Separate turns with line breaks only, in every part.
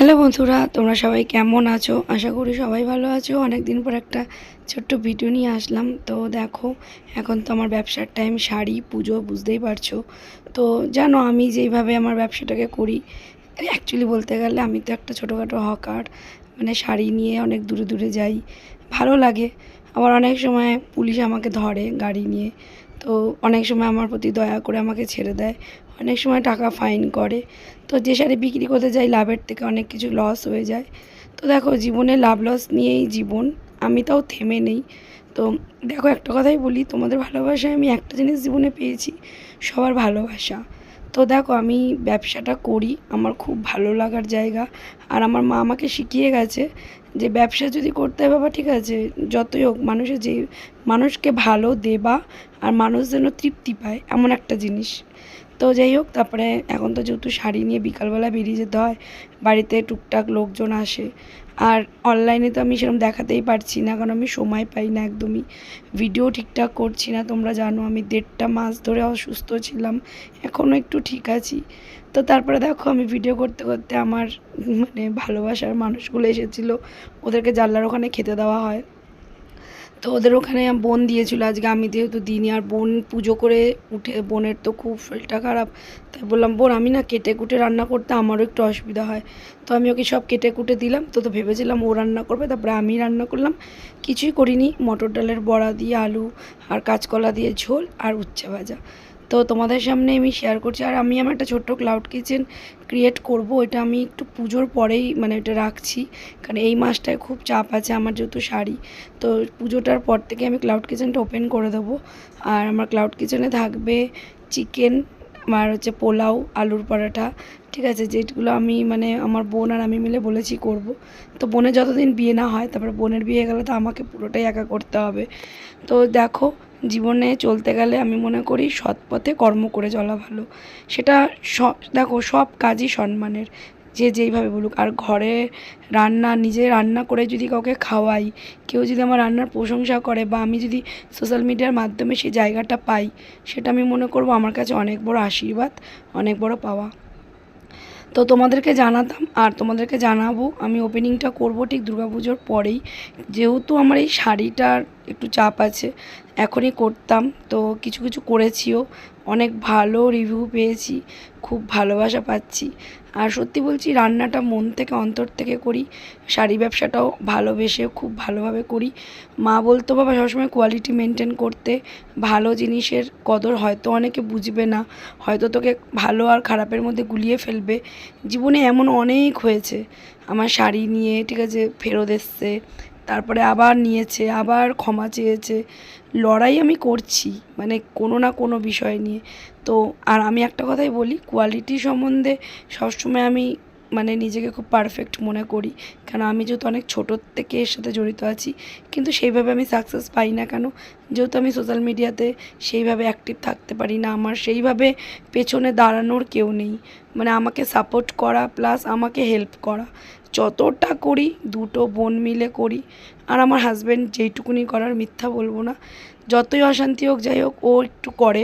Hello বন্ধুরা, তোমরা সবাই কেমন আছো? আশা করি সবাই ভালো আছো। অনেক দিন পর একটা ছোট্ট ভিডিও নিয়ে আসলাম। তো দেখো, এখন তো আমার ব্যবসার টাইম শাড়ি, পুজো, বুঝতেই পারছ। তো জানো, আমি যেইভাবে আমার ব্যবসাটাকে করি অ্যাকচুয়ালি বলতে গেলে আমি তো একটা ছোটোখাটো হকার মানে শাড়ি নিয়ে অনেক দূরে দূরে যাই। ভালো লাগে। আবার অনেক সময় পুলিশ আমাকে ধরে গাড়ি নিয়ে। তো অনেক সময় আমার প্রতি দয়া করে আমাকে ছেড়ে দেয়। অনেক সময় টাকা ফাইন করে। তো যে শাড়ি বিক্রি করতে যাই, লাভের থেকে অনেক কিছু লস হয়ে যায়। তো দেখো, জীবনে লাভ লস নিয়েই জীবন। আমি তাও থেমে নেই। তো দেখো, একটা কথাই বলি, তোমাদের ভালোবাসায় আমি একটা জিনিস জীবনে পেয়েছি, সবার ভালোবাসা। তো দেখো, আমি ব্যবসাটা করি, আমার খুব ভালো লাগার জায়গা। আর আমার মা আমাকে শিখিয়ে গেছে যে ব্যবসা যদি করতে হয় বাবা, ঠিক আছে, যতই হোক মানুষের যে, মানুষকে ভালো দেবা আর মানুষ যেন তৃপ্তি পায়, এমন একটা জিনিস। তো যাই হোক, তারপরে এখন তো যেহেতু শাড়ি নিয়ে বিকালবেলা বেরিয়ে যেতে হয়, বাড়িতে টুকটাক লোকজন আসে। আর অনলাইনে তো আমি সেরকম দেখাতেই পারছি না, কারণ আমি সময় পাই না একদমই। ভিডিও ঠিকঠাক করছি না, তোমরা জানো আমি দেড়টা মাস ধরে অসুস্থ ছিলাম এখনও একটু ঠিক আছি। তো তারপরে দেখো আমি ভিডিও করতে করতে আমার মানে ভালোবাসার মানুষগুলো এসেছিল, ওদেরকে জানলার ওখানে খেতে দেওয়া হয়। তো ওদের ওখানে বোন দিয়েছিল, আজকে আমি যেহেতু দিইনি, আর বোন পুজো করে উঠে, বোনের তো খুব শরীরটা খারাপ, তাই বললাম, বোন, আমি না কেটে কুটে রান্না করতে আমারও একটু অসুবিধা হয়। তো আমি ওকে সব কেটে কুটে দিলাম, তো তো ভেবেছিলাম ও রান্না করবে, তারপরে আমি রান্না করলাম, কিছুই করিনি, মটর ডালের বড়া দিয়ে আলু, আর কাঁচকলা দিয়ে ঝোল, আর উচ্ছে ভাজা। তো তোমাদের সামনে আমি শেয়ার করছি। আর আমি আমার একটা ছোট্ট ক্লাউড কিচেন ক্রিয়েট করব। এটা আমি একটু পুজোর পরেই মানে এটা রাখছি। কারণ এই মাসটায় খুব চাপ আছে আমার যেহেতু শাড়ি। তো পুজোটার পর থেকে আমি ক্লাউড কিচেনটা ওপেন করে দেবো। আর আমার ক্লাউড কিচেনে থাকবে চিকেন আর হচ্ছে পোলাও, আলুর পরাঠা ঠিক আছে, যেগুলো আমি মানে আমার বোন আর আমি মিলে বলেছি করব। তো বোনের যতদিন বিয়ে না হয়, তারপরে বোনের বিয়ে গেলে তো আমাকে পুরোটাই একা করতে হবে। তো দেখো, জীবনে চলতে গেলে আমি মনে করি সৎ পথে কর্ম করে চলা ভালো। সেটা দেখো, সব কাজই সম্মানের। যে যেইভাবে বলুক। আর ঘরে রান্না, নিজে রান্না করে যদি কাউকে খাওয়াই, কেউ যদি আমার রান্নার প্রশংসা করে বা আমি যদি সোশ্যাল মিডিয়ার মাধ্যমে সেই জায়গাটা পাই, সেটা আমি মনে করব আমার কাছে অনেক বড় আশীর্বাদ, অনেক বড় পাওয়া। তো তোমাদেরকে জানাতাম আর তোমাদেরকে জানাব, আমি ওপেনিংটা করব ঠিক দুর্গাপুজোর পরেই। যেহেতু আমার এই শাড়িটার একটু চাপ আছে, এখনই করতাম। তো কিছু কিছু করেছিও, অনেক ভালো রিভিউ পেয়েছি, খুব ভালোবাসা পাচ্ছি। আর সত্যি বলছি, রান্নাটা মন থেকে, অন্তর থেকে করি, শাড়ি ব্যবসাটাও ভালোবেসে খুব ভালোভাবে করি। মা বলতো, বাবা, সবসময় কোয়ালিটি মেনটেন করতে ভালো জিনিসের কদর হয়তো অনেকে বুঝবে না। হয়তো তোকে ভালো আর খারাপের মধ্যে গুলিয়ে ফেলবে। জীবনে এমন অনেক হয়েছে। আমার শাড়ি নিয়ে, ঠিক আছে, ফেরত এসছে। তারপরে আবার নিয়েছে, আবার ক্ষমা চেয়েছে। লড়াই আমি করছি মানে কোনো না কোনো বিষয় নিয়ে। তো আর আমি একটা কথাই বলি কোয়ালিটি সম্বন্ধে সবসময় আমি মানে নিজেকে খুব পারফেক্ট মনে করি। কেন আমি যেহেতু অনেক ছোটোর থেকে এর সাথে জড়িত আছি, কিন্তু সেইভাবে আমি সাকসেস পাই না কেন? যেহেতু আমি সোশ্যাল মিডিয়াতে সেইভাবে অ্যাক্টিভ থাকতে পারি না, আমার সেইভাবে পেছনে দাঁড়ানোর কেউ নেই। মানে আমাকে সাপোর্ট করা প্লাস আমাকে হেল্প করা। যতটা করি, দুটো বোন মিলে করি। আর আমার হাজব্যান্ড যেইটুকুনি করার মিথ্যা বলব না। যতই অশান্তি হোক, যাই হোক, ও একটু করে।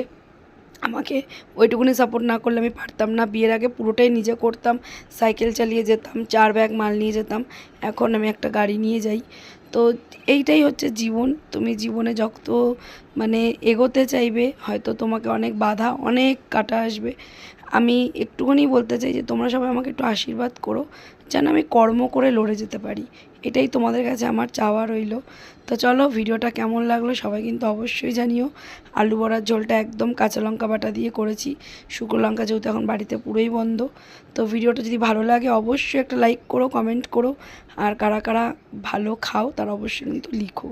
আমাকে ওইটুকুনি সাপোর্ট না করলে আমি পারতাম না। বিয়ের আগে পুরোটাই নিজে করতাম সাইকেল চালিয়ে যেতাম, চার ব্যাগ মাল নিয়ে যেতাম। এখন আমি একটা গাড়ি নিয়ে যাই। তো এইটাই হচ্ছে জীবন। তুমি জীবনে যত মানে এগোতে চাইবে, হয়তো তোমাকে অনেক বাধা, অনেক কাটা আসবে। আমি একটুখানি বলতে চাই যে, তোমরা সবাই আমাকে একটু আশীর্বাদ করো, যেন আমি কর্ম করে লড়ে যেতে পারি। এটাই তোমাদের কাছে আমার চাওয়া রইল। তো চলো, ভিডিওটা কেমন লাগল সবাই কিন্তু অবশ্যই জানিও। আলু বড়ার ঝোলটা একদম কাঁচা লঙ্কা বাটা দিয়ে করেছি। শুকনো লঙ্কা যেহেতু এখন বাড়িতে পুরোই বন্ধ। তো ভিডিওটা যদি ভালো লাগে, অবশ্যই একটা লাইক করো কমেন্ট করো। আর কারা কারা ভালো খাও তারা অবশ্যই কিন্তু লিখো।